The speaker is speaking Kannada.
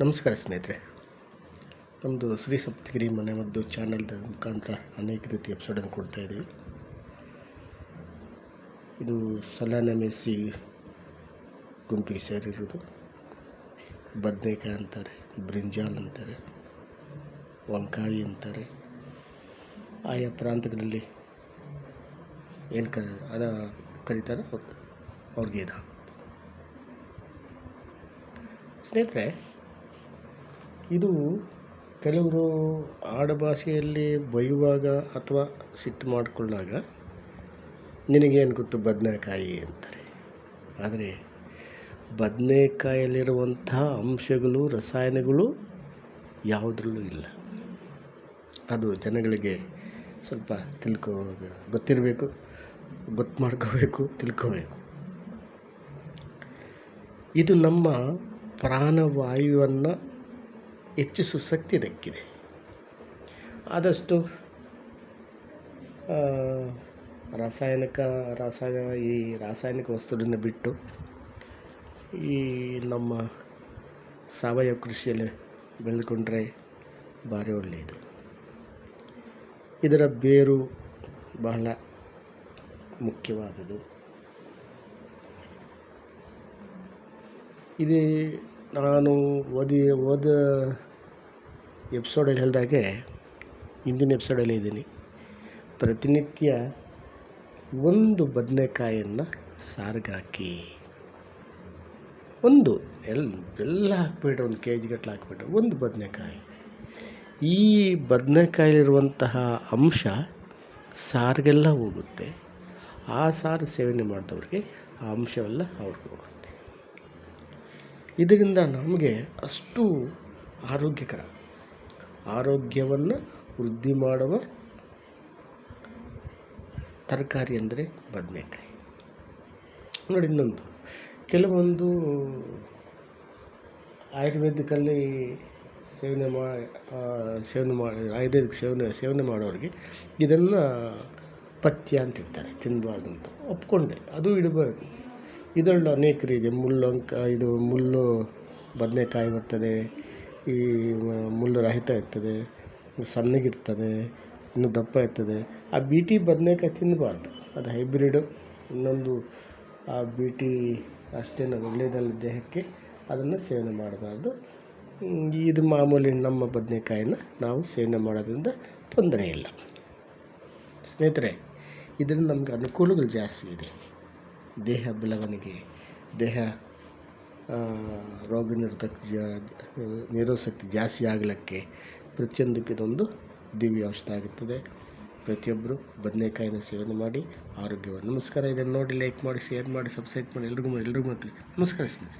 ನಮಸ್ಕಾರ ಸ್ನೇಹಿತರೆ. ನಮ್ಮದು ಶ್ರೀ ಸಪ್ತಗಿರಿ ಮನೆ ಮದ್ದು ಚಾನಲ್ದ ಮುಖಾಂತರ ಅನೇಕ ರೀತಿ ಎಪಿಸೋಡನ್ನು ಕೊಡ್ತಾ ಇದ್ದೀವಿ. ಇದು ಮೆಸ್ಸಿ ಗುಂಪಿಗೆ ಸೇರಿರೋದು. ಬದನೆಕಾಯಿ ಅಂತಾರೆ, ಬ್ರಿಂಜಾಲ್ ಅಂತಾರೆ, ವಂಕಾಯಿ ಅಂತಾರೆ. ಆಯಾ ಪ್ರಾಂತಗಳಲ್ಲಿ ಏನು ಕ, ಅದ ಕರೀತಾರೆ ಅವ್ರ್- ಅವ್ರಿಗೆ ಇದು ಸ್ನೇಹಿತರೆ ಇದು ಕೆಲವರು ಆಡುಭಾಷೆಯಲ್ಲಿ ಬೈಯುವಾಗ ಅಥವಾ ಸಿಟ್ಟು ಮಾಡಿಕೊಂಡಾಗ ನಿನಗೇನು ಗೊತ್ತು ಬದನೆಕಾಯಿ ಅಂತಾರೆ. ಆದರೆ ಬದನೆಕಾಯಲ್ಲಿರುವಂಥ ಅಂಶಗಳು, ರಸಾಯನಗಳು ಯಾವುದರಲ್ಲೂ ಇಲ್ಲ. ಅದು ಜನಗಳಿಗೆ ಸ್ವಲ್ಪ ತಿಳ್ಕೋ, ಗೊತ್ತಿರಬೇಕು, ಗೊತ್ತು ಮಾಡ್ಕೋಬೇಕು, ತಿಳ್ಕೋಬೇಕು. ಇದು ನಮ್ಮ ಪ್ರಾಣವಾಯುವನ್ನು ಹೆಚ್ಚಿಸುವ ಶಕ್ತಿ ಇದಕ್ಕಿದೆ ಆದಷ್ಟು ರಾಸಾಯನಿಕ, ರಾಸಾಯನ, ಈ ರಾಸಾಯನಿಕ ವಸ್ತುಗಳನ್ನು ಬಿಟ್ಟು ಈ ನಮ್ಮ ಸಾವಯವ ಕೃಷಿಯಲ್ಲಿ ಬೆಳೆದುಕೊಂಡ್ರೆ ಭಾರಿ ಒಳ್ಳೆಯದು. ಇದರ ಬೇರು ಬಹಳ ಮುಖ್ಯವಾದದ್ದು. ಇದು ನಾನು ಓದಿ, ಓದ ಎಪಿಸೋಡಲ್ಲಿ ಹೇಳಿದಾಗೆ ಹಿಂದಿನ ಎಪಿಸೋಡಲ್ಲಿ ಇದ್ದೀನಿ. ಪ್ರತಿನಿತ್ಯ ಒಂದು ಬದನೆಕಾಯನ್ನು ಸಾರಿಗೆ ಹಾಕಿ ಒಂದು ಎಲ್ ಎಲ್ಲ ಹಾಕ್ಬಿಟ್ರೆ ಒಂದು ಕೆ ಜಿಗಟ್ಲೆ ಹಾಕ್ಬಿಟ್ರೆ ಒಂದು ಬದನೆಕಾಯಿ. ಈ ಬದನೆಕಾಯಲ್ಲಿರುವಂತಹ ಅಂಶ ಸಾರಿಗೆಲ್ಲ ಹೋಗುತ್ತೆ. ಆ ಸಾರು ಸೇವನೆ ಮಾಡಿದವ್ರಿಗೆ ಆ ಅಂಶವೆಲ್ಲ ಅವ್ರಿಗೆ ಹೋಗುತ್ತೆ. ಇದರಿಂದ ನಮಗೆ ಅಷ್ಟು ಆರೋಗ್ಯಕರ. ಆರೋಗ್ಯವನ್ನು ವೃದ್ಧಿ ಮಾಡುವ ತರಕಾರಿ ಅಂದರೆ ಬದನೆಕಾಯಿ. ನೋಡಿ ಇನ್ನೊಂದು. ಕೆಲವೊಂದು ಆಯುರ್ವೇದಿಕಲ್ಲಿ ಸೇವನೆ ಮಾ ಸೇವನೆ ಮಾಡಿ ಆಯುರ್ವೇದಿಕ್ ಸೇವನೆ ಸೇವನೆ ಮಾಡೋರಿಗೆ ಇದನ್ನು ಪಥ್ಯ ಅಂತಿರ್ತಾರೆ ತಿನ್ನಬಾರ್ದು ಅಂತ. ಒಪ್ಕೊಂಡೆ. ಅದು ಇಡಬೇಕು ಇದರಲ್ಲಿ ಅನೇಕ ರೀತಿ ಮುಳ್ಳಂಕ ಇದು ಮುಳ್ಳು ಬದನೆಕಾಯಿ ಬರ್ತದೆ, ಈ ಮುಳ್ಳು ರಹಿತ ಇರ್ತದೆ, ಸಣ್ಣಗಿರ್ತದೆ, ಇನ್ನು ದಪ್ಪ ಇರ್ತದೆ. ಆ ಬೀಟಿ ಬದನೆಕಾಯಿ ತಿನ್ನಬಾರ್ದು ಅದು ಹೈಬ್ರಿಡು. ಇನ್ನೊಂದು, ಆ ಬೀಟಿ ಅಷ್ಟೇನು ಒಳ್ಳೆಯದಲ್ಲ ದೇಹಕ್ಕೆ, ಅದನ್ನು ಸೇವನೆ ಮಾಡಬಾರ್ದು. ಇದು ಮಾಮೂಲಿ ನಮ್ಮ ಬದನೆಕಾಯಿನ ನಾವು ಸೇವನೆ ಮಾಡೋದ್ರಿಂದ ತೊಂದರೆ ಇಲ್ಲ ಸ್ನೇಹಿತರೆ, ಇದರಿಂದ ನಮಗೆ ಅನುಕೂಲಗಳು ಜಾಸ್ತಿ ಇದೆ. ದೇಹ ಬೆಳವಣಿಗೆ, ದೇಹ ರೋಗ ನಿರೋಧಕ ಜ, ನಿರೋಧಕ ಶಕ್ತಿ ಜಾಸ್ತಿ ಆಗಲಿಕ್ಕೆ ಪ್ರತಿಯೊಂದಕ್ಕೆ ಇದೊಂದು ದಿವ್ಯ ಔಷಧ ಆಗಿರ್ತದೆ ಪ್ರತಿಯೊಬ್ಬರು ಬದನೆಕಾಯಿನ ಸೇವನೆ ಮಾಡಿ ಆರೋಗ್ಯವಾಗಿ ನಮಸ್ಕಾರ. ಇದನ್ನು ನೋಡಿ ಲೈಕ್ ಮಾಡಿ ಶೇರ್ ಮಾಡಿ ಸಬ್ಸ್ಕ್ರೈಬ್ ಮಾಡಿ. ಎಲ್ರಿಗೂ ಎಲ್ರಿಗೂ ನಮಸ್ಕಾರ ಸ್ನೇಹಿತರೆ